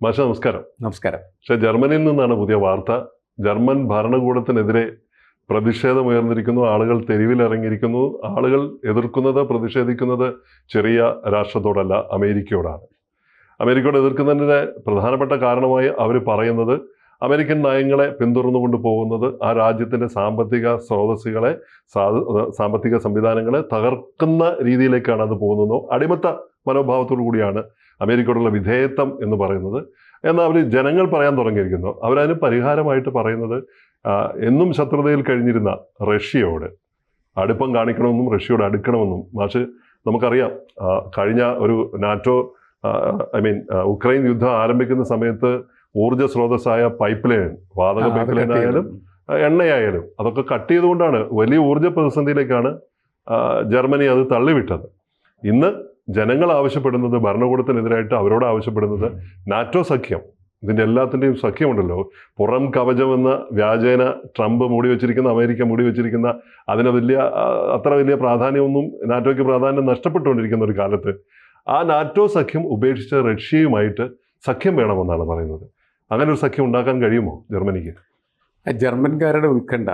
മാഷ നമസ്കാരം. നമസ്കാരം. പക്ഷെ ജർമ്മനിയിൽ നിന്നാണ് പുതിയ വാർത്ത. ജർമ്മൻ ഭരണകൂടത്തിനെതിരെ പ്രതിഷേധമുയർന്നിരിക്കുന്നു ആളുകൾ തെരുവിലിറങ്ങിയിരിക്കുന്നു. ആളുകൾ എതിർക്കുന്നത് പ്രതിഷേധിക്കുന്നത് ചെറിയ രാഷ്ട്രത്തോടല്ല അമേരിക്കയോടാണ്. അമേരിക്കയോട് എതിർക്കുന്നതിന്റെ പ്രധാനപ്പെട്ട കാരണമായി അവർ പറയുന്നത് അമേരിക്കൻ നയങ്ങളെ പിന്തുടർന്നുകൊണ്ട് പോകുന്നത് ആ രാജ്യത്തിന്റെ സാമ്പത്തിക സ്രോതസ്സുകളെ സാമ്പത്തിക സംവിധാനങ്ങളെ തകർക്കുന്ന രീതിയിലേക്കാണ് അത് പോകുന്നതോ അടിമത്ത മനോഭാവത്തോടു കൂടിയാണ് അമേരിക്കയോടുള്ള വിധേയത്വം എന്ന് പറയുന്നത്. എന്നാൽ അവർ ജനങ്ങൾ പറയാൻ തുടങ്ങിയിരിക്കുന്നു. അവരതിന് പരിഹാരമായിട്ട് പറയുന്നത് എന്നും ശത്രുതയിൽ കഴിഞ്ഞിരുന്ന റഷ്യയോട് അടുപ്പം കാണിക്കണമെന്നും റഷ്യയോട് അടുക്കണമെന്നും. മാഷ് നമുക്കറിയാം കഴിഞ്ഞ ഒരു നാറ്റോ ഐ മീൻ ഉക്രൈൻ യുദ്ധം ആരംഭിക്കുന്ന സമയത്ത് ഊർജ സ്രോതസ്സായ പൈപ്പ് ലൈൻ വാതക പൈപ്പ് ലൈൻ ആയാലും എണ്ണയായാലും അതൊക്കെ കട്ട് ചെയ്തുകൊണ്ടാണ് വലിയ ഊർജ പ്രതിസന്ധിയിലേക്കാണ് ജർമ്മനി അത് തള്ളിവിട്ടത്. ഇന്ന് ജനങ്ങൾ ആവശ്യപ്പെടുന്നത് ഭരണകൂടത്തിനെതിരായിട്ട് അവരോട് ആവശ്യപ്പെടുന്നത് നാറ്റോ സഖ്യം. ഇതിന്റെ എല്ലാത്തിന്റെയും സഖ്യമുണ്ടല്ലോ. പുറം കവചമെന്ന വ്യാജേന ട്രംപ് മൂടി വെച്ചിരിക്കുന്ന അമേരിക്ക മൂടി വെച്ചിരിക്കുന്ന അതിന് വലിയ അത്ര വലിയ പ്രാധാന്യമൊന്നും നാറ്റോയ്ക്ക് പ്രാധാന്യം നഷ്ടപ്പെട്ടുകൊണ്ടിരിക്കുന്ന ഒരു കാലത്ത് ആ നാറ്റോ സഖ്യം ഉപേക്ഷിച്ച റഷ്യയുമായിട്ട് സഖ്യം വേണമെന്നാണ് പറയുന്നത്. അങ്ങനെ ഒരു സഖ്യം ഉണ്ടാക്കാൻ കഴിയുമോ ജർമ്മനിക്ക്? ജർമ്മൻകാരുടെ ഉത്കണ്ഠ.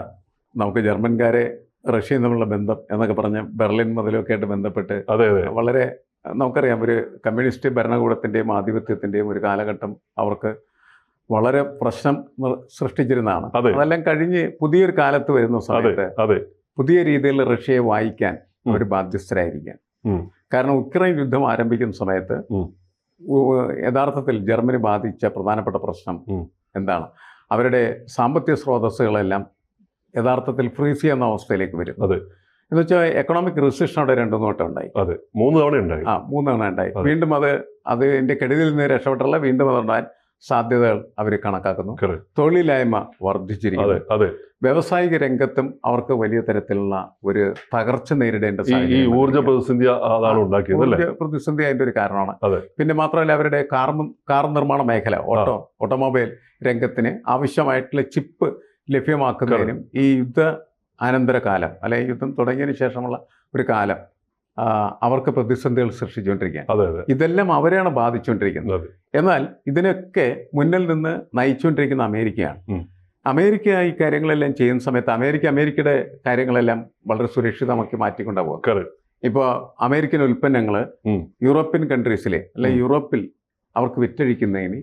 നമുക്ക് ജർമ്മൻകാരെ റഷ്യയും തമ്മിലുള്ള ബന്ധം എന്നൊക്കെ പറഞ്ഞ് ബെർലിൻ മുതലൊക്കെ ആയിട്ട് ബന്ധപ്പെട്ട് അതെ അതെ. വളരെ നമുക്കറിയാം ഒരു കമ്മ്യൂണിസ്റ്റ് ഭരണകൂടത്തിന്റെയും ആധിപത്യത്തിന്റെയും ഒരു കാലഘട്ടം അവർക്ക് വളരെ പ്രശ്നം സൃഷ്ടിച്ചിരുന്നതാണ്. അതെ. അതെല്ലാം കഴിഞ്ഞ് പുതിയൊരു കാലത്ത് വരുന്ന സമയത്ത് അതെ. പുതിയ രീതിയിൽ റഷ്യയെ വായിക്കാൻ. അവർ ബാധ്യസ്ഥരായിരിക്കാം കാരണം ഉക്രൈൻ യുദ്ധം ആരംഭിക്കുന്ന സമയത്ത് യഥാർത്ഥത്തിൽ ജർമ്മനി ബാധിച്ച പ്രധാനപ്പെട്ട പ്രശ്നം എന്താണ്? അവരുടെ സാമ്പത്തിക സ്രോതസ്സുകളെല്ലാം യഥാർത്ഥത്തിൽ ഫ്രീസ് ചെയ്യുന്ന അവസ്ഥയിലേക്ക് വരും അതെ. എന്ന് വെച്ചാൽ എക്കണോമിക് റിസഷൻ അവിടെ രണ്ടു നോട്ടം ഉണ്ടായി. അതെ മൂന്ന് തവണ ഉണ്ടായി. ആ മൂന്ന് തവണ ഉണ്ടായി. വീണ്ടും അത് അതിന്റെ കെടുതിയിൽ നിന്ന് രക്ഷപ്പെട്ടുള്ള വീണ്ടും അതുണ്ടാകാൻ സാധ്യതകൾ അവർ കണക്കാക്കുന്നു. തൊഴിലില്ലായ്മ വർദ്ധിച്ചിരിക്കുന്നു. അതെ വ്യവസായിക രംഗത്തും അവർക്ക് വലിയ തരത്തിലുള്ള ഒരു തകർച്ച നേരിടേണ്ട ഈ ഊർജ പ്രതിസന്ധി അതാണ് ഉണ്ടാക്കിയത് ഊർജ പ്രതിസന്ധി അതിന്റെ ഒരു കാരണമാണ്. പിന്നെ മാത്രമല്ല അവരുടെ കാർ കാർ നിർമ്മാണ മേഖല ഓട്ടോ ഓട്ടോമൊബൈൽ രംഗത്തിന് ആവശ്യമായിട്ടുള്ള ചിപ്പ് ലഭ്യമാക്കുന്നതിനും ഈ യുദ്ധ അനന്തര കാലം അല്ലെങ്കിൽ യുദ്ധം തുടങ്ങിയതിന് ശേഷമുള്ള ഒരു കാലം അവർക്ക് പ്രതിസന്ധികൾ സൃഷ്ടിച്ചുകൊണ്ടിരിക്കുകയാണ്. ഇതെല്ലാം അവരെയാണ് ബാധിച്ചുകൊണ്ടിരിക്കുന്നത്. എന്നാൽ ഇതിനൊക്കെ മുന്നിൽ നിന്ന് നയിച്ചുകൊണ്ടിരിക്കുന്ന അമേരിക്കയാണ്. അമേരിക്ക ഈ കാര്യങ്ങളെല്ലാം ചെയ്യുന്ന സമയത്ത് അമേരിക്ക അമേരിക്കയുടെ കാര്യങ്ങളെല്ലാം വളരെ സുരക്ഷിതമാക്കി മാറ്റിക്കൊണ്ടാ പോകും. ഇപ്പോൾ അമേരിക്കൻ ഉൽപ്പന്നങ്ങൾ യൂറോപ്യൻ കൺട്രീസിലെ അല്ലെ യൂറോപ്പിൽ അവർക്ക് വിറ്റഴിക്കുന്നതിന്.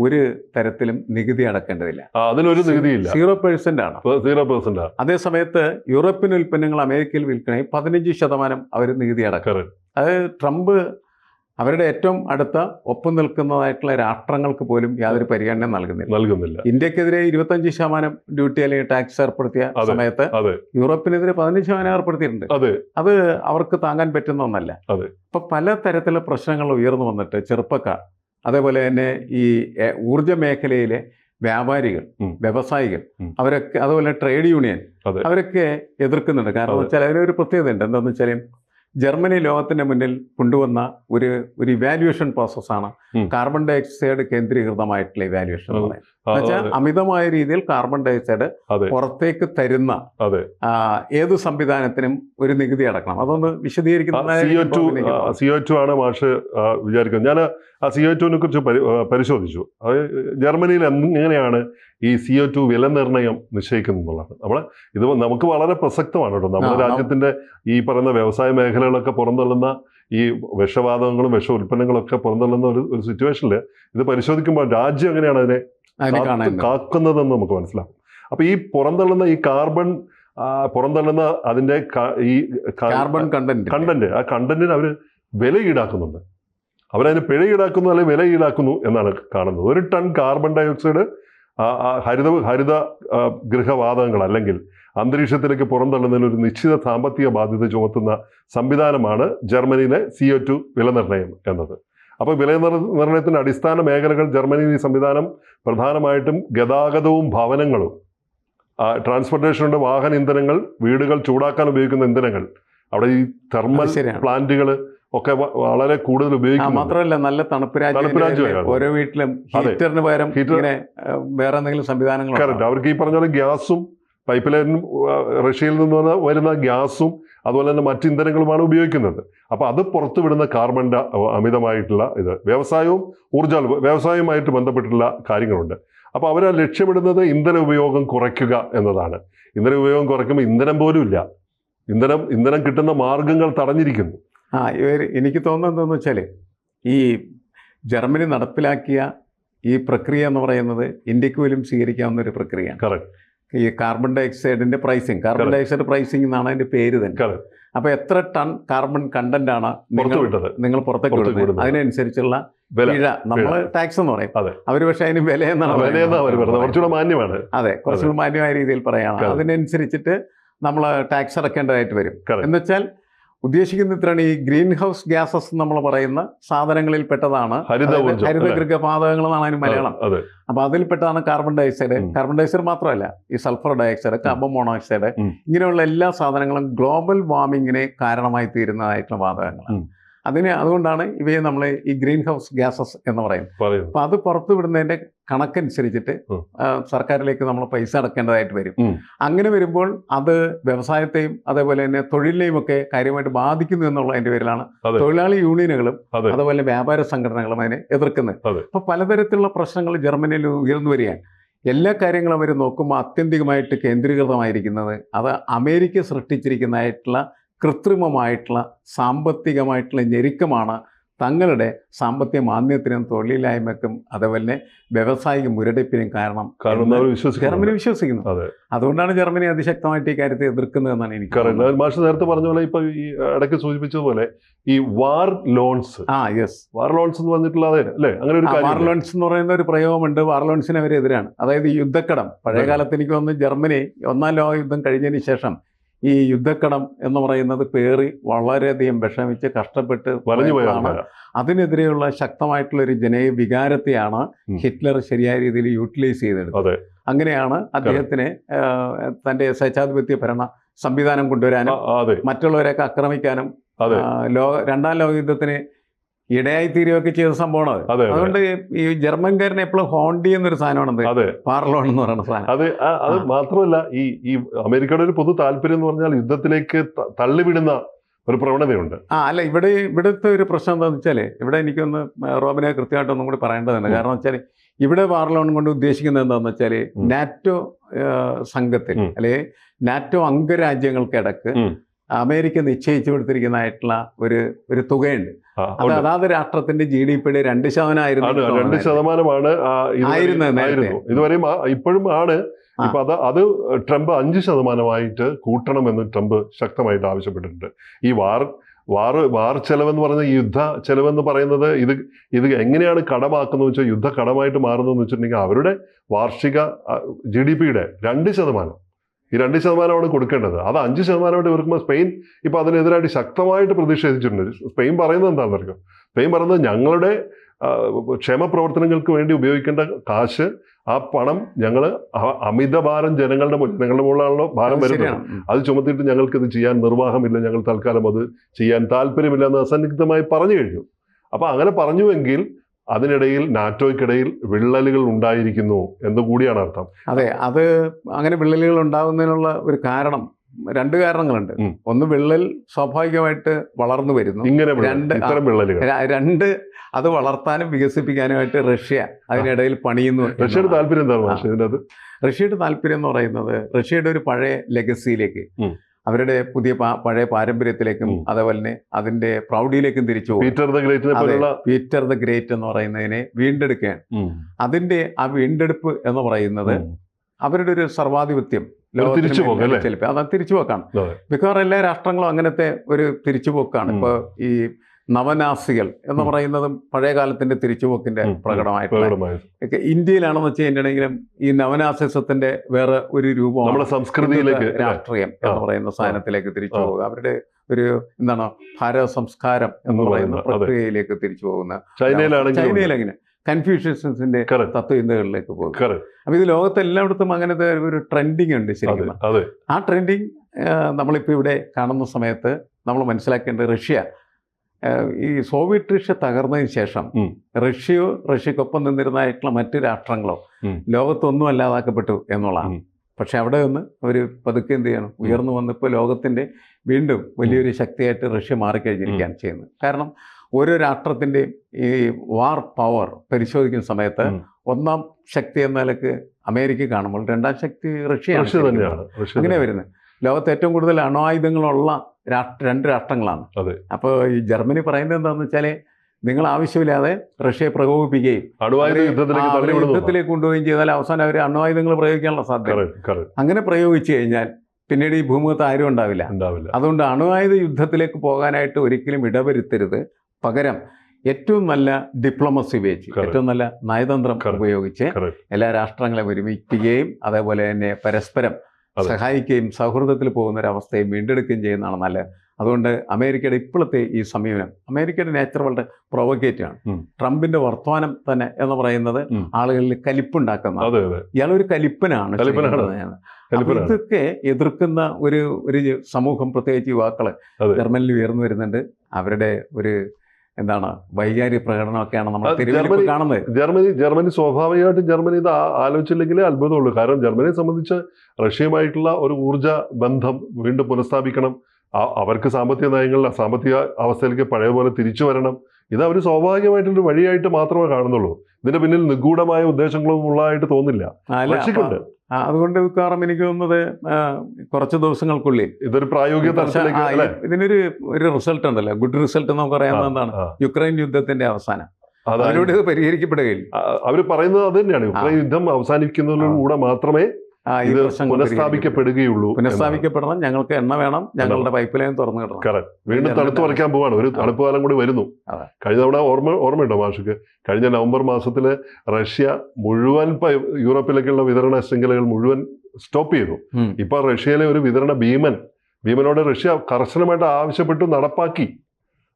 ഒരു തരത്തിലും നികുതി അടക്കേണ്ടതില്ല. അതിനൊരു അതിലൊരു നികുതിയില്ല. സീറോ പെർസെന്റ് ആണ്. സീറോ പെർസെന്റ് അതേ സമയത്ത് യൂറോപ്യൻ ഉൽപ്പന്നങ്ങൾ അമേരിക്കയിൽ വിൽക്കണമെങ്കിൽ പതിനഞ്ച് ശതമാനം അവർ നികുതി അടക്കും. അത് ട്രംപ് അവരുടെ ഏറ്റവും അടുത്ത ഒപ്പം നിൽക്കുന്നതായിട്ടുള്ള രാഷ്ട്രങ്ങൾക്ക് പോലും യാതൊരു പരിഗണന നൽകുന്നില്ല. നൽകുന്നില്ല. ഇന്ത്യക്കെതിരെ ഇരുപത്തഞ്ച് ശതമാനം ഡ്യൂട്ടി അല്ലെങ്കിൽ ടാക്സ് ഏർപ്പെടുത്തിയ സമയത്ത് യൂറോപ്പിനെതിരെ പതിനഞ്ച് ശതമാനം ഏർപ്പെടുത്തിയിട്ടുണ്ട്. അത്. അവർക്ക് താങ്ങാൻ പറ്റുന്ന ഒന്നല്ല. അപ്പൊ ഇപ്പൊ പല തരത്തിലുള്ള പ്രശ്നങ്ങൾ ഉയർന്നു വന്നിട്ട് ചെറുപ്പക്കാർ അതേപോലെ തന്നെ ഈ ഊർജ മേഖലയിലെ വ്യാപാരികൾ വ്യവസായികൾ അവരൊക്കെ അതുപോലെ ട്രേഡ് യൂണിയൻ അവരൊക്കെ എതിർക്കുന്നുണ്ട്. കാരണം. വെച്ചാൽ അതിനൊരു പ്രത്യേകത ഉണ്ട് എന്താണെന്ന് വെച്ചാൽ ജർമ്മനി ലോകത്തിന്റെ മുന്നിൽ കൊണ്ടുവന്ന ഒരു ഒരു ഇവാലുവേഷൻ പ്രോസസ്സാണ് ആണ്. കാർബൺ ഡൈ ഓക്സൈഡ് കേന്ദ്രീകൃതമായിട്ടുള്ള ഇവാലുവേഷൻ എന്ന്. പറയുന്നത്. അമിതമായ രീതിയിൽ കാർബൺ ഡൈ ഓക്സൈഡ് പുറത്തേക്ക് തരുന്ന ഏത് സംവിധാനത്തിനും ഒരു നികുതി അടക്കണം. അതൊന്ന് വിശദീകരിക്കുന്ന ആണ് മാഷ് വിചാരിക്കുന്നത്. ഞാൻ ആ സിഒ ടുവിനെ കുറിച്ച് പരിശോധിച്ചു. അത് ജർമ്മനിയിൽ എങ്ങനെയാണ് ഈ സി ഒ ടു വില നിർണയം നിശ്ചയിക്കുന്നു എന്നുള്ളതാണ്. നമ്മൾ ഇത് നമുക്ക് വളരെ പ്രസക്തമാണ് കേട്ടോ. നമ്മുടെ രാജ്യത്തിന്റെ ഈ പറയുന്ന വ്യവസായ മേഖലകളൊക്കെ പുറന്തള്ളുന്ന ഈ വിഷവാതകങ്ങളും വിഷ ഉൽപ്പന്നങ്ങളൊക്കെ പുറന്തള്ളുന്ന ഒരു ഒരു സിറ്റുവേഷനിൽ ഇത് പരിശോധിക്കുമ്പോൾ രാജ്യം എങ്ങനെയാണ് അതിനെ കാക്കുന്നതെന്ന് നമുക്ക് മനസ്സിലാക്കും അപ്പൊ ഈ പുറന്തള്ളുന്ന ഈ കാർബൺ പുറന്തള്ളുന്ന അതിന്റെ ഈ കാർബൺ കണ്ടന്റ്. കണ്ടന്റ് ആ കണ്ടന്റിന് അവർ വില ഈടാക്കുന്നുണ്ട്. അവരതിന് പിഴ ഈടാക്കുന്നു അല്ലെങ്കിൽ വില ഈടാക്കുന്നു എന്നാണ് കാണുന്നത്. ഒരു ടൺ കാർബൺ ഡയോക്സൈഡ് ഹരിത ഹരിത ആ, ഗൃഹവാതകങ്ങൾ അല്ലെങ്കിൽ അന്തരീക്ഷത്തിലേക്ക് പുറന്തള്ളുന്നതിന് ഒരു നിശ്ചിത സാമ്പത്തിക ബാധ്യത ചുമത്തുന്ന സംവിധാനമാണ് ജർമ്മനിയിലെ സി ഒ ടു വിലനിർണയം എന്നത്. അപ്പോൾ വില നിർ- നിർണയത്തിന്റെ അടിസ്ഥാന മേഖലകൾ ജർമ്മനിയിൽ ഈ സംവിധാനം പ്രധാനമായിട്ടും ഗതാഗതവും ഭവനങ്ങളും ആ, ട്രാൻസ്പോർട്ടേഷനുണ്ട് വാഹന ഇന്ധനങ്ങൾ വീടുകൾ ചൂടാക്കാൻ ഉപയോഗിക്കുന്ന ഇന്ധനങ്ങൾ അവിടെ ഈ തെർമൽ പ്ലാന്റുകൾ ഒക്കെ വളരെ കൂടുതൽ ഉപയോഗിക്കും മാത്രമല്ല നല്ല തണുപ്പ് രാജ്യം ഓരോ വീട്ടിലും ഹീറ്ററിന് പകരം ഇങ്ങനെ വേറെ എന്തെങ്കിലും സംവിധാനങ്ങൾ കറക്റ്റ് അവർക്ക് ഈ പറഞ്ഞ ഗ്യാസും പൈപ്പ് ലൈനും റഷ്യയിൽ നിന്ന് വരുന്ന ഗ്യാസും അതുപോലെ തന്നെ മറ്റ് ഇന്ധനങ്ങളുമാണ് ഉപയോഗിക്കുന്നത്. അപ്പോൾ അത് പുറത്തുവിടുന്ന കാർബൺ അമിതമായിട്ടുള്ള ഇത്. വ്യവസായവും ഊർജ വ്യവസായവുമായിട്ട് ബന്ധപ്പെട്ടിട്ടുള്ള കാര്യങ്ങളുണ്ട്. അപ്പോൾ അവർ ലക്ഷ്യമിടുന്നത് ഇന്ധന ഉപയോഗം കുറയ്ക്കുക എന്നതാണ്. ഇന്ധന ഉപയോഗം കുറയ്ക്കുമ്പോൾ ഇന്ധനം പോലും ഇല്ല. ഇന്ധനം ഇന്ധനം കിട്ടുന്ന മാർഗങ്ങൾ തടഞ്ഞിരിക്കുന്നു. ആ ഇവർ എനിക്ക് തോന്നുന്നത് എന്താണെന്ന് വെച്ചാൽ ഈ ജർമ്മനി നടപ്പിലാക്കിയ ഈ പ്രക്രിയ എന്ന് പറയുന്നത് ഇന്ത്യയ്ക്ക് പോലും സ്വീകരിക്കാവുന്ന ഒരു പ്രക്രിയ കറക്റ്റ് ഈ carbon dye pricing carbon dioxide dioxide pricing എന്നാണ് അതിന്റെ പേര് തന്നെ. അപ്പോൾ എത്ര ടൺ കാർബൺ കണ്ടന്റ് ആണ് നിങ്ങൾ നിങ്ങൾ പുറത്തേക്ക് വിടുന്നത്. അതിനനുസരിച്ചുള്ള വില. നമ്മൾ ടാക്സ് എന്ന് പറയും. അവർ പക്ഷേ അതിന് വില എന്നാണ് മാന്യമാണ്. അതെ കുറച്ചുകൂടി മാന്യമായ രീതിയിൽ പറയാണ്. അതിനനുസരിച്ചിട്ട് നമ്മൾ ടാക്സ് അടക്കേണ്ടതായിട്ട് വരും. എന്നുവെച്ചാൽ ഉദ്ദേശിക്കുന്ന ഇത്രയാണ് ഈ ഗ്രീൻ ഹൗസ് ഗ്യാസസ് നമ്മൾ പറയുന്ന സാധനങ്ങളിൽ പെട്ടതാണ്. ഹരിത പാതകങ്ങൾ ഊർജം ഹരിത അല്ലേ? ഗൃഹപാതകങ്ങൾ എന്നാണ് അതിന് മലയാളം. അതെ. അതിൽ പെട്ടതാണ് കാർബൺ ഡയോക്സൈഡ്. കാർബൺ ഡയോക്സൈഡ് മാത്രമല്ല ഈ സൾഫർ ഡയോക്സൈഡ് കാർബൺ മോണോക്സൈഡ് ഇങ്ങനെയുള്ള എല്ലാ സാധനങ്ങളും ഗ്ലോബൽ വാർമിങ്ങിന് കാരണമായി തീരുന്നതായിട്ടുള്ള വാതകങ്ങളാണ്. ഉം. അതിന് അതുകൊണ്ടാണ് ഇവയെ നമ്മൾ ഈ ഗ്രീൻ ഹൗസ് ഗ്യാസസ് എന്ന് പറയുന്നത്. പറയുന്നു അപ്പൊ അത് പുറത്തു വിടുന്നതിന്റെ കണക്കനുസരിച്ചിട്ട് സർക്കാരിലേക്ക് നമ്മൾ പൈസ അടക്കേണ്ടതായിട്ട് വരും. അങ്ങനെ വരുമ്പോൾ അത് വ്യവസായത്തെയും അതേപോലെ തന്നെ തൊഴിലിനെയും ഒക്കെ കാര്യമായിട്ട് ബാധിക്കുന്നു എന്നുള്ളതിന്റെ പേരിലാണ് തൊഴിലാളി യൂണിയനുകളും അതേപോലെ വ്യാപാര സംഘടനകളും അതിനെ എതിർക്കുന്നത്. അപ്പൊ പലതരത്തിലുള്ള പ്രശ്നങ്ങൾ ജർമ്മനിയിൽ ഉയർന്നു വരികയാണ്. എല്ലാ കാര്യങ്ങളും അവർ നോക്കുമ്പോൾ ആത്യന്തികമായിട്ട് കേന്ദ്രീകൃതമായിരിക്കുന്നത് അത് അമേരിക്ക സൃഷ്ടിച്ചിരിക്കുന്നതായിട്ടുള്ള കൃത്രിമമായിട്ടുള്ള സാമ്പത്തികമായിട്ടുള്ള ഞെരുക്കമാണ് തങ്ങളുടെ സാമ്പത്തിക മാന്ദ്യത്തിനും അതേപോലെ അതുപോലെ വ്യവസായിക മുരടിപ്പിനും കാരണം ജർമ്മനി വിശ്വസിക്കുന്നു. അതെ. അതുകൊണ്ടാണ് ജർമ്മനി അതിശക്തമായിട്ട് ഈ കാര്യത്തെ എതിർക്കുന്നത് എന്നാണ് എനിക്ക്. മാഷ് നേരത്തെ പറഞ്ഞ പോലെ ഇപ്പൊ ഈ ഇടയ്ക്ക് സൂചിപ്പിച്ചതുപോലെ ഈ വാർ ലോൺസ്. ആ യെസ് വാർ ലോൺസ് എന്ന് പറഞ്ഞിട്ടുള്ള അല്ലേ? അങ്ങനെ ഒരു വാർ ലോൺസ് എന്ന് പറയുന്ന ഒരു പ്രയോഗമുണ്ട്. വാർ ലോൺസിന് അവരെതിരാണ്. അതായത് യുദ്ധക്കടം. പഴയ യുദ്ധക്കടം. കാലത്ത് എനിക്ക് തോന്നുന്നു ജർമ്മനി ഒന്നാം ലോക യുദ്ധം കഴിഞ്ഞതിന് ശേഷം ഈ യുദ്ധക്കടം എന്ന് പറയുന്നത് പേറി വളരെയധികം വിഷമിച്ച് കഷ്ടപ്പെട്ട് പോയതാണ്. അതിനെതിരെയുള്ള ശക്തമായിട്ടുള്ള ഒരു ജനീയ വികാരത്തെയാണ് ഹിറ്റ്ലർ ശരിയായ രീതിയിൽ യൂട്ടിലൈസ് ചെയ്തെടുത്തത്. അങ്ങനെയാണ് അദ്ദേഹത്തിന് തന്റെ സ്വേച്ഛാധിപത്യ ഭരണ സംവിധാനം കൊണ്ടുവരാനും മറ്റുള്ളവരെയൊക്കെ ആക്രമിക്കാനും ലോക രണ്ടാം ലോക യുദ്ധത്തിന് ഇടയായി തീരുകയൊക്കെ ചെയ്ത സംഭവമാണ് അത്. അതെ അതെ. അതുകൊണ്ട് ഈ ജർമ്മൻകാരൻ എപ്പോഴും ഹോണ്ടി എന്നൊരു സാധനമാണത്. പാർലോൺ എന്ന് പറയുന്ന സാധനം. അത് അത് മാത്രമല്ല ഈ ഈ അമേരിക്കയുടെ ഒരു പൊതു താല്പര്യം എന്ന് പറഞ്ഞാൽ യുദ്ധത്തിലേക്ക് തള്ളിവിടുന്ന ഒരു പ്രവണതയുണ്ട്. ആ അല്ല ഇവിടെ ഇവിടുത്തെ ഒരു പ്രശ്നം എന്താണെന്ന് വെച്ചാൽ ഇവിടെ എനിക്കൊന്ന് റോബിനെ കൃത്യമായിട്ട് ഒന്നും കൂടി പറയേണ്ടതുണ്ട്. കാരണം വെച്ചാൽ ഇവിടെ പാർലോൺ കൊണ്ട് ഉദ്ദേശിക്കുന്നത് എന്താണെന്ന് വെച്ചാൽ നാറ്റോ സംഘത്തിൽ അല്ലെ നാറ്റോ അംഗരാജ്യങ്ങൾക്കിടക്ക്. അമേരിക്ക നിശ്ചയിച്ചു കൊടുത്തിരിക്കുന്നതായിട്ടുള്ള ഒരു ഒരു തുകയുണ്ട്. അതാത് രാഷ്ട്രത്തിന്റെ ജി ഡി പിയുടെ രണ്ട് ശതമാനമായിരുന്നു രണ്ട്. ശതമാനമാണ്. ആയിരുന്നു ഇതുവരെയും ഇപ്പോഴും ആണ്. ഇപ്പൊ അത് അത് ട്രംപ് അഞ്ച് ശതമാനമായിട്ട് കൂട്ടണമെന്ന് ട്രംപ് ശക്തമായിട്ട് ആവശ്യപ്പെട്ടിട്ടുണ്ട് ഈ വാർ വാർ വാർ ചെലവെന്ന് പറയുന്ന യുദ്ധ ചെലവെന്ന് പറയുന്നത് ഇത് ഇത് എങ്ങനെയാണ് കടമാക്കുന്നത് വെച്ചാൽ യുദ്ധ കടമായിട്ട് മാറുന്നതെന്ന് വെച്ചിട്ടുണ്ടെങ്കിൽ അവരുടെ വാർഷിക ജി ഡി പിയുടെ രണ്ട് ശതമാനം ഈ രണ്ട് ശതമാനമാണ് കൊടുക്കേണ്ടത്. അത് അഞ്ച് ശതമാനമായിട്ട് വെറുക്കുമ്പോൾ സ്പെയിൻ ഇപ്പോൾ അതിനെതിരായിട്ട് ശക്തമായിട്ട് പ്രതിഷേധിച്ചിട്ടുണ്ട്. സ്പെയിൻ പറയുന്നത് എന്താണെന്ന് അറിയോ സ്പെയിൻ പറയുന്നത് ഞങ്ങളുടെ ക്ഷേമപ്രവർത്തനങ്ങൾക്ക് ക്ഷേമ പ്രവർത്തനങ്ങൾക്ക് വേണ്ടി ഉപയോഗിക്കേണ്ട കാശ് ആ പണം ഞങ്ങൾ അമിത ഭാരം ജനങ്ങളുടെ ജനങ്ങളുടെ മുകളിലാണല്ലോ ഭാരം വരുന്നത്. അത് ചുമത്തിയിട്ട് ഞങ്ങൾക്ക് ഇത് ചെയ്യാൻ നിർവാഹമില്ല ഞങ്ങൾ തൽക്കാലം അത് ചെയ്യാൻ താല്പര്യമില്ല എന്ന് അസന്നിഗ്ധമായി പറഞ്ഞു കഴിഞ്ഞു. അപ്പോൾ അങ്ങനെ പറഞ്ഞുവെങ്കിൽ അതിനിടയിൽ നാറ്റോയ്ക്കിടയിൽ വിള്ളലുകൾ ഉണ്ടായിരിക്കുന്നു എന്ന് കൂടിയാണ് അർത്ഥം അതെ അത് അങ്ങനെ വിള്ളലുകൾ ഉണ്ടാകുന്നതിനുള്ള ഒരു കാരണം രണ്ട് കാരണങ്ങളുണ്ട്. ഒന്ന് വിള്ളൽ സ്വാഭാവികമായിട്ട് വളർന്നു വരുന്നു ഇങ്ങനെ രണ്ട്. വിള്ളലുകൾ രണ്ട് അത് വളർത്താനും വികസിപ്പിക്കാനുമായിട്ട് റഷ്യ അതിനിടയിൽ പണിയുന്നു റഷ്യയുടെ. താല്പര്യം എന്താണ് റഷ്യയുടെ താല്പര്യം എന്ന് പറയുന്നത് റഷ്യയുടെ ഒരു പഴയ ലെഗസിയിലേക്ക്. അവരുടെ പുതിയ പഴയ പാരമ്പര്യത്തിലേക്കും അതേപോലെ തന്നെ അതിന്റെ പ്രൗഢിയിലേക്കും തിരിച്ചു പീറ്റർ ദ ഗ്രേറ്റിനെ പോലുള്ള പീറ്റർ ദ ഗ്രേറ്റ് എന്ന് പറയുന്നതിനെ വീണ്ടെടുക്കുകയാണ്. അതിന്റെ ആ വീണ്ടെടുപ്പ് എന്ന് പറയുന്നത് അവരുടെ ഒരു സർവാധിപത്യം. തിരിച്ചുപോക്കാണ്. മിക്കവാറും എല്ലാ രാഷ്ട്രങ്ങളും അങ്ങനത്തെ ഒരു തിരിച്ചുപോക്കാണ്. ഇപ്പോൾ ഈ നവനാസികൾ എന്ന്. പറയുന്നതും പഴയ കാലത്തിന്റെ തിരിച്ചുപോക്കിന്റെ. പ്രകടമായിട്ടുള്ള ഇന്ത്യയിലാണെന്ന് വെച്ച് കഴിഞ്ഞിട്ടുണ്ടെങ്കിലും ഈ നവനാസിസത്തിന്റെ വേറെ ഒരു രൂപമാണ് നമ്മുടെ സംസ്കൃതിയിലേക്ക് രാഷ്ട്രീയം എന്ന് പറയുന്ന സാധനത്തിലേക്ക് തിരിച്ചു പോവുക പോകുക. അവരുടെ ഒരു എന്താണ് ഭാരത സംസ്കാരം എന്ന് പറയുന്ന പ്രക്രിയയിലേക്ക് തിരിച്ചു പോകുന്ന ചൈനയിലെങ്ങനെ ചൈനയിൽ കൺഫ്യൂഷ്യൻസിന്റെ തത്വചിന്തകളിലേക്ക് പോകും. അപ്പൊ ഇത് ലോകത്ത് എല്ലായിടത്തും അങ്ങനത്തെ ഒരു ട്രെൻഡിങ് ഉണ്ട് ശരിക്കും ആ ട്രെൻഡിങ് നമ്മളിപ്പോൾ ഇവിടെ കാണുന്ന സമയത്ത് നമ്മൾ മനസ്സിലാക്കേണ്ടത് റഷ്യ ഈ സോവിയറ്റ് റഷ്യ തകർന്നതിന് ശേഷം. റഷ്യയോ റഷ്യക്കൊപ്പം നിന്നിരുന്നതായിട്ടുള്ള മറ്റു രാഷ്ട്രങ്ങളോ ലോകത്തൊന്നും അല്ലാതാക്കപ്പെട്ടു എന്നുള്ളതാണ്. പക്ഷെ അവിടെ നിന്ന് അവർ പതുക്കെ എന്ത് ചെയ്യണം? ഉയർന്നു വന്നപ്പോൾ ലോകത്തിന്റെ വീണ്ടും വലിയൊരു ശക്തിയായിട്ട് റഷ്യ മാറിക്കഴിഞ്ഞിരിക്കുകയാണ് ചെയ്യുന്നത്. കാരണം ഓരോ രാഷ്ട്രത്തിന്റെയും ഈ വാർ പവർ പരിശോധിക്കുന്ന സമയത്ത് ഒന്നാം ശക്തി എന്ന നിലയ്ക്ക് അമേരിക്ക കാണുമ്പോൾ രണ്ടാം ശക്തി റഷ്യ അങ്ങനെ വരുന്നത്. ലോകത്ത് ഏറ്റവും കൂടുതൽ അണുവായുധങ്ങളുള്ള രണ്ട് രാഷ്ട്രങ്ങളാണ്. അപ്പോൾ ഈ ജർമ്മനി പറയുന്നത് എന്താണെന്ന് വെച്ചാൽ നിങ്ങൾ ആവശ്യമില്ലാതെ റഷ്യയെ പ്രകോപിപ്പിക്കുകയും യുദ്ധത്തിലേക്ക് കൊണ്ടുപോവുകയും ചെയ്താൽ അവസാനം അവർ അണ്വായുധങ്ങൾ പ്രയോഗിക്കാനുള്ള സാധ്യത. അങ്ങനെ പ്രയോഗിച്ചു കഴിഞ്ഞാൽ പിന്നീട് ഈ ഭൂമുഖത്ത് ആരും ഉണ്ടാവില്ല. അതുകൊണ്ട് അണുവായുധ യുദ്ധത്തിലേക്ക് പോകാനായിട്ട് ഒരിക്കലും ഇടവരുത്തരുത്. പകരം ഏറ്റവും നല്ല ഡിപ്ലോമസി ഉപയോഗിച്ച് ഏറ്റവും നല്ല നയതന്ത്രം. ഉപയോഗിച്ച് എല്ലാ രാഷ്ട്രങ്ങളെയും ഒരുമിപ്പിക്കുകയും അതേപോലെ തന്നെ പരസ്പരം. സഹായിക്കുകയും സൗഹൃദത്തിൽ പോകുന്ന ഒരു അവസ്ഥയെ വീണ്ടെടുക്കുകയും ചെയ്യുന്നതാണ് നല്ലത്. അതുകൊണ്ട് അമേരിക്കയുടെ ഇപ്പോഴത്തെ ഈ സമീപനം അമേരിക്കയുടെ നേച്ചർ വളരെ പ്രൊവക്കേറ്റീവ് ആണ്. ട്രംപിന്റെ വർത്തമാനം തന്നെ എന്ന് പറയുന്നത് ആളുകളിൽ കലിപ്പുണ്ടാക്കുന്ന ഇയാളൊരു കലിപ്പനാണ്. ഇതൊക്കെ എതിർക്കുന്ന ഒരു ഒരു സമൂഹം പ്രത്യേകിച്ച് യുവാക്കൾ. ജർമ്മനിൽ ഉയർന്നു വരുന്നുണ്ട്. അവരുടെ ഒരു എന്താണ് വൈകാരിക പ്രകടനമൊക്കെയാണ് നമ്മൾ ജർമ്മനി- കാണുന്നത്. ജർമ്മനി ജർമ്മനി സ്വാഭാവികമായിട്ടും ജർമ്മനി ഇത് ആലോചിച്ചില്ലെങ്കിലേ അത്ഭുതമുള്ളൂ. കാരണം ജർമ്മനിയെ സംബന്ധിച്ച് റഷ്യയുമായിട്ടുള്ള ഒരു ഊർജ ബന്ധം വീണ്ടും പുനഃസ്ഥാപിക്കണം. അവർക്ക് സാമ്പത്തിക നയങ്ങളിൽ സാമ്പത്തിക അവസ്ഥയിലേക്ക് പഴയ പോലെ തിരിച്ചു വരണം. ഇത് അവർ സ്വാഭാവികമായിട്ടൊരു വഴിയായിട്ട് മാത്രമേ കാണുന്നുള്ളൂ. ഇതിന്റെ പിന്നിൽ നിഗൂഢമായ ഉദ്ദേശങ്ങളും ഉള്ളതായിട്ട് തോന്നില്ല. അതുകൊണ്ട് മിക്കവാറും എനിക്ക് തോന്നുന്നത് കുറച്ച് ദിവസങ്ങൾക്കുള്ളിൽ. ഇതൊരു പ്രായോഗിക ഇതിനൊരു ഒരു റിസൾട്ട് ഉണ്ടല്ലോ. ഗുഡ് റിസൾട്ട് നമുക്ക് പറയാവുന്നത് എന്താണ്? യുക്രൈൻ യുദ്ധത്തിന്റെ അവസാനം. അതിലൂടെ ഇത് പരിഹരിക്കപ്പെടുകയില്ല. അവർ അവർ പറയുന്നത് അത് തന്നെയാണ്. യുക്രൈൻ യുദ്ധം അവസാനിക്കുന്നതിലൂടെ മാത്രമേ ഇത്. പുനഃസ്ഥാപിക്കപ്പെടുകയുള്ളൂ പുനഃസ്ഥാപിക്കപ്പെടണം. ഞങ്ങൾക്ക് എണ്ണ വേണം. ഞങ്ങളുടെ പൈപ്പ് ലൈൻ തുറന്നു കിടണം കറക്റ്റ് വീണ്ടും തണുത്ത് പറിക്കാൻ പോവാണ്. ഒരു തണുപ്പ് കാലം കൂടി വരുന്നു. കഴിഞ്ഞ തവണ ഓർമ്മ ഓർമ്മയുണ്ടോ മാഷക്ക്? കഴിഞ്ഞ നവംബർ മാസത്തിൽ റഷ്യ മുഴുവൻ യൂറോപ്പിലേക്കുള്ള വിതരണ ശൃംഖലകൾ മുഴുവൻ സ്റ്റോപ്പ് ചെയ്തു. ഇപ്പൊ റഷ്യയിലെ ഒരു വിതരണ ഭീമൻ ഭീമനോട് റഷ്യ കർശനമായിട്ട് ആവശ്യപ്പെട്ടു നടപ്പാക്കി.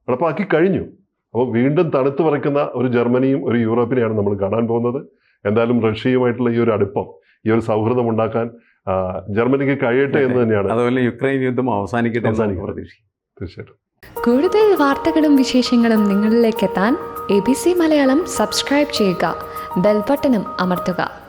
നടപ്പാക്കി കഴിഞ്ഞു. അപ്പോൾ വീണ്ടും തണുത്ത് പറിക്കുന്ന ഒരു ജർമ്മനിയും ഒരു യൂറോപ്പിനെയാണ് നമ്മൾ കാണാൻ പോകുന്നത്. എന്തായാലും റഷ്യയുമായിട്ടുള്ള ഈ ഒരു അടുപ്പം ഈ ഒരു സൗഹൃദം ഉണ്ടാക്കാൻ ജർമ്മനിക്ക് കഴിയട്ടെ എന്ന് തന്നെയാണ്. അതുപോലെ യുക്രൈൻ യുദ്ധം അവസാനിക്കട്ടെ തീർച്ചയായിട്ടും. കൂടുതൽ വാർത്തകളും വിശേഷങ്ങളും നിങ്ങളിലേക്ക് എത്താൻ A B C Malayalam subscribe ചെയ്യുക. ബെൽബട്ടനും അമർത്തുക.